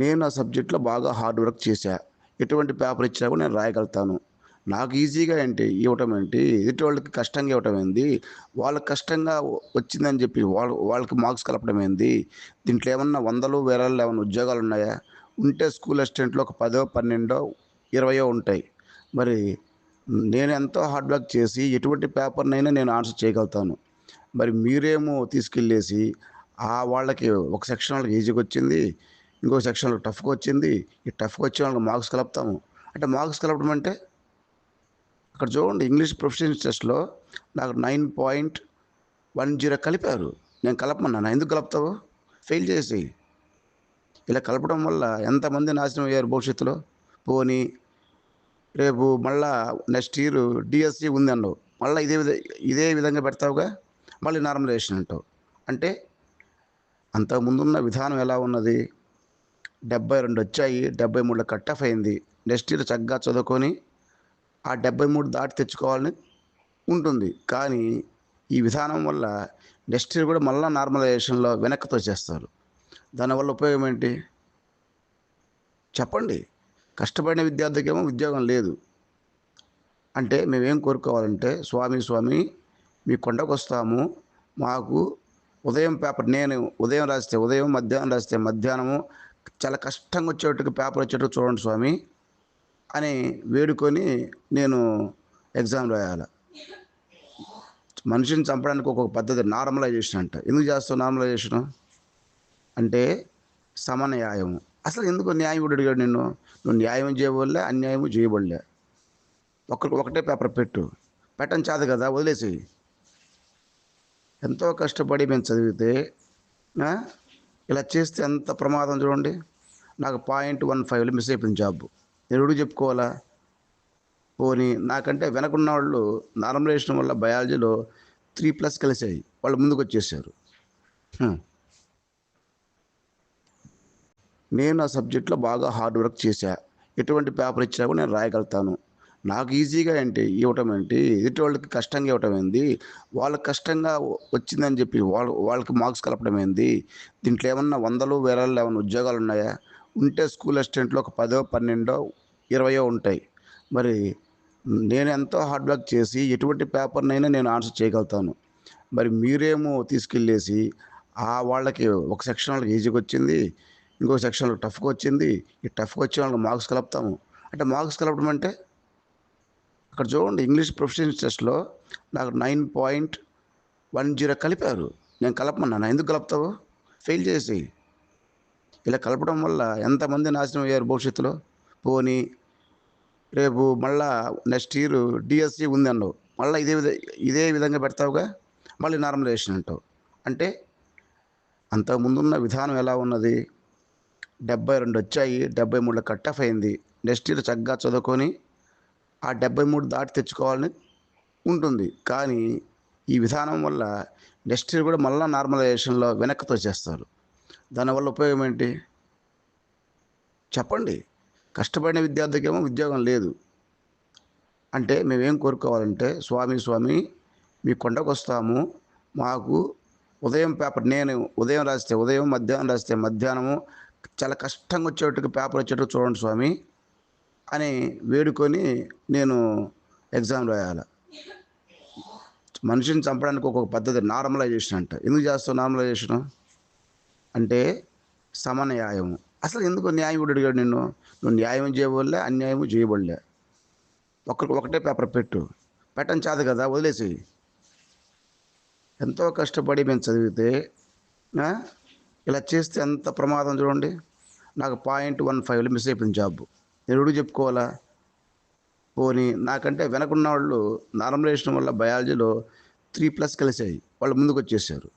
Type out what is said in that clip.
నేను ఆ సబ్జెక్ట్లో బాగా హార్డ్ వర్క్ చేశా. ఎటువంటి పేపర్ ఇచ్చినా కూడా నేను రాయగలుగుతాను. నాకు ఈజీగా ఏంటి ఇవ్వటం ఏంటి ఎదుటి వాళ్ళకి కష్టంగా ఇవ్వటం ఏంది వాళ్ళకి కష్టంగా వచ్చిందని చెప్పి వాళ్ళ వాళ్ళకి మార్క్స్ కలపడం ఏంది దీంట్లో ఏమన్నా వందలు వేలలో ఏమైనా ఉద్యోగాలు ఉన్నాయా? ఉంటే స్కూల్ అసిస్టెంట్లో ఒక పదో పన్నెండో ఇరవయో ఉంటాయి. మరి నేను ఎంతో హార్డ్ వర్క్ చేసి ఎటువంటి పేపర్నైనా నేను ఆన్సర్ చేయగలుగుతాను. మరి మీరేమో తీసుకెళ్ళేసి ఆ వాళ్ళకి ఒక సెక్షన్ వాళ్ళకి ఈజీగా వచ్చింది ఇంకో సెక్షన్లో టఫ్గా వచ్చింది. ఈ టఫ్గా వచ్చే వాళ్ళకి మార్క్స్ కలుపుతాము. అంటే మార్క్స్ కలపడం అంటే అక్కడ చూడండి ఇంగ్లీష్ ప్రొఫెషనల్ టెస్ట్లో నాకు నైన్ పాయింట్ వన్ జీరో కలిపారు. నేను కలపమన్నాను? ఎందుకు కలుపుతావు? ఫెయిల్ చేసి ఇలా కలపడం వల్ల ఎంతమంది నాశనం అయ్యారు భవిష్యత్తులో? పోనీ రేపు మళ్ళా నెక్స్ట్ ఇయర్ డిఎస్సి ఉంది అన్నావు. మళ్ళీ ఇదే విధ ఇదే విధంగా పెడతావుగా? మళ్ళీ నార్మలైజేషన్ అంటావు. అంటే అంతకుముందున్న విధానం ఎలా ఉన్నది? డెబ్బై రెండు వచ్చాయి డెబ్బై మూడులో కట్ ఆఫ్ అయింది. నెక్స్ట్ ఇయర్ చక్కగా చదువుకొని ఆ డెబ్బై మూడు దాటి తెచ్చుకోవాలని ఉంటుంది. కానీ ఈ విధానం వల్ల నెక్స్ట్ ఇయర్ కూడా మళ్ళీ నార్మలైజేషన్లో వెనక్కి తోచేస్తారు దానివల్ల ఉపయోగం ఏంటి? చెప్పండి. కష్టపడిన విద్యార్థికి ఏమో ఉద్యోగం లేదు. అంటే మేమేం కోరుకోవాలంటే స్వామి స్వామి మీ కొండకు వస్తాము. మాకు ఉదయం పేపర్ నేను ఉదయం రాస్తే ఉదయం మధ్యాహ్నం రాస్తే మధ్యాహ్నము చాలా కష్టంగా వచ్చేటట్టుగా పేపర్ వచ్చేటట్టు చూడండి స్వామి అని వేడుకొని నేను ఎగ్జామ్ రాయాలి. మనిషిని చంపడానికి ఒక్కొక్క పద్ధతి నార్మలైజేషన్ అంట. ఎందుకు చేస్తావు నార్మలైజేషన్? అంటే సమన్యాయం అసలు ఎందుకు న్యాయం కూడా అడిగాడు నిన్ను? నువ్వు న్యాయం చేయబడలే అన్యాయం చేయబడలే. ఒకరికి ఒకటే పేపర్ పెట్టు. పెట్టని చాదు కదా వదిలేసి ఎంతో కష్టపడి మేము చదివితే ఇలా చేస్తే ఎంత ప్రమాదం చూడండి. నాకు పాయింట్ వన్ ఫైవ్లో మిస్ అయిపోయింది జాబ్. నేను ఎవడు చెప్పుకోవాలా? పోనీ నాకంటే వెనకున్న వాళ్ళు నార్మలైజేషన్ వల్ల బయాలజీలో త్రీ ప్లస్ కలిసాయి. వాళ్ళు ముందుకు వచ్చేసారు. నేను ఆ సబ్జెక్ట్లో బాగా హార్డ్ వర్క్ చేశా. ఎటువంటి పేపర్ ఇచ్చినా కూడా నేను రాయగలుగుతాను. నాకు ఈజీగా ఏంటి ఇవ్వటం ఏంటి ఎదుటి వాళ్ళకి కష్టంగా ఇవ్వటం ఏంది వాళ్ళకి కష్టంగా వచ్చిందని చెప్పి వాళ్ళ వాళ్ళకి మార్క్స్ కలపడం ఏంది దీంట్లో ఏమన్నా వందలు వేలలో ఏమైనా ఉద్యోగాలు ఉన్నాయా? ఉంటే స్కూల్ అసిస్టెంట్లో ఒక పదో పన్నెండో ఇరవయో ఉంటాయి. మరి నేను ఎంతో హార్డ్ వర్క్ చేసి ఎటువంటి పేపర్నైనా నేను ఆన్సర్ చేయగలుగుతాను. మరి మీరేమో తీసుకెళ్ళేసి ఆ వాళ్ళకి ఒక సెక్షన్ వాళ్ళకి ఈజీగా వచ్చింది ఇంకో సెక్షన్ టఫ్గా వచ్చింది ఈ టఫ్గా వచ్చిన వాళ్ళకి మార్క్స్ కలుపుతాము. అంటే మార్క్స్ కలపడం అంటే అక్కడ చూడండి ఇంగ్లీష్ ప్రొఫెషనల్ టెస్ట్లో నాకు నైన్ పాయింట్ వన్ జీరో కలిపారు. నేను కలపమన్నాను. ఎందుకు కలుపుతావు? ఫెయిల్ చేసి. ఇలా కలపడం వల్ల ఎంతమంది నాశనం అయ్యారు భవిష్యత్తులో? పోనీ రేపు మళ్ళా నెక్స్ట్ ఇయర్ డిఎస్సి ఉంది అన్నావు. మళ్ళీ ఇదే విధ ఇదే విధంగా పెడతావుగా? మళ్ళీ నార్మలైజేషన్ అంటావు. అంటే అంతకుముందున్న విధానం ఎలా ఉన్నది? డెబ్బై రెండు వచ్చాయి డెబ్బై మూడులో కట్ ఆఫ్ అయింది. నెక్స్ట్ ఇయర్ చక్కగా చదువుకొని ఆ డెబ్బై మూడు దాటి తెచ్చుకోవాలని ఉంటుంది. కానీ ఈ విధానం వల్ల నెక్స్ట్ ఇయర్ కూడా మళ్ళీ నార్మలైజేషన్లో వెనక్కి తోచేస్తారు దానివల్ల ఉపయోగం ఏంటి? చెప్పండి. కష్టపడిన విద్యార్థికేమో ఉద్యోగం లేదు. అంటే మేమేం కోరుకోవాలంటే స్వామి స్వామి మీ కొండకు వస్తాము మాకు ఉదయం పేపర్ నేను ఉదయం రాస్తే ఉదయం మధ్యాహ్నం రాస్తే మధ్యాహ్నము చాలా కష్టంగా వచ్చేటట్టుగా పేపర్ వచ్చేటట్టు చూడండి స్వామి. అని వేడుకొని నేను ఎగ్జామ్ రాయాలి. మనిషిని చంపడానికి ఒక్కొక్క పద్ధతి నార్మలైజేషన్ అంట. ఎందుకు చేస్తావు నార్మలైజేషన్ అంటే సమన్యాయం అసలు ఎందుకు న్యాయం కూడా అడిగాడు నిన్ను? నువ్వు న్యాయం చేయబడలే అన్యాయం చేయబడలే. ఒక్కరికి ఒకటే పేపర్ పెట్టు. పెట్టని చాదు కదా వదిలేసి. ఎంతో కష్టపడి మేము చదివితే ఇలా చేస్తే ఎంత ప్రమాదం చూడండి. నాకు పాయింట్ వన్ ఫైవ్లో మిస్ అయిపోయింది జాబ్ నేను చెప్పుకోవాలా? పోనీ నాకంటే వెనకున్న వాళ్ళు నార్మలైజేషన్ వల్ల బయాలజీలో త్రీ ప్లస్ కలిసాయి వాళ్ళు ముందుకు వచ్చేసారు